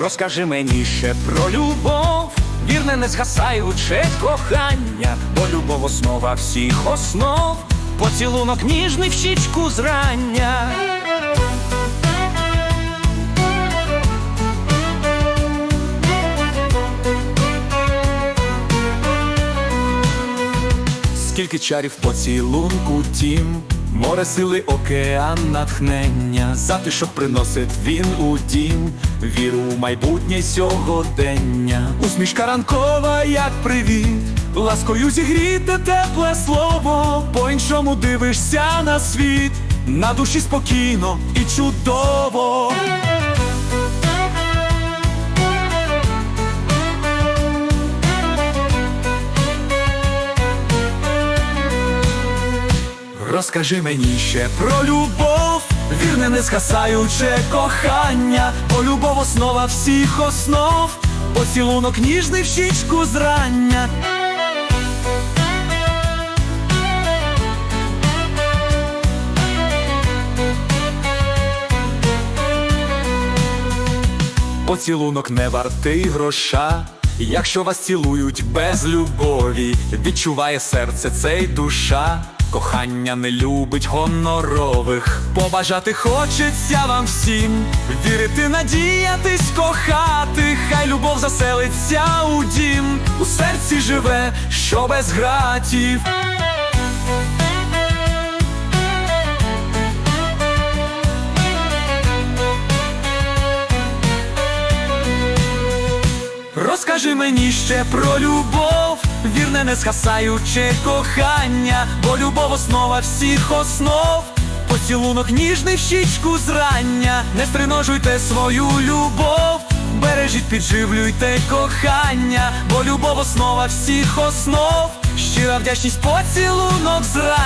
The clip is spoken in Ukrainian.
Розкажи мені ще про любов, вірне не згасаюче кохання, бо любов основа всіх основ, поцілунок ніжний в щічку зрання. Скільки чарів поцілунку тім, море сили, океан натхнення, затишок приносить він у дім, віру в майбутнє сьогодення. Усмішка ранкова, як привіт, ласкою зігріте тепле слово, по-іншому дивишся на світ, на душі спокійно і чудово. Розкажи мені ще про любов, вірне не згасаюче кохання, бо любов основа всіх основ, поцілунок ніжний в щічку зрання. Поцілунок не вартий гроша. Якщо вас цілують без любові, відчуває серце це й душа. Кохання не любить гонорових. Побажати хочеться вам всім, вірити, надіятись, кохати, хай любов заселиться у дім, у серці живе, що без гратів. Розкажи мені ще про любов, вірне не згасаюче кохання, бо любов основа всіх основ, поцілунок ніжний в щічку зрання, не стриножуйте свою любов, бережіть, підживлюйте кохання, бо любов основа всіх основ, щира вдячність поцілунок зрання.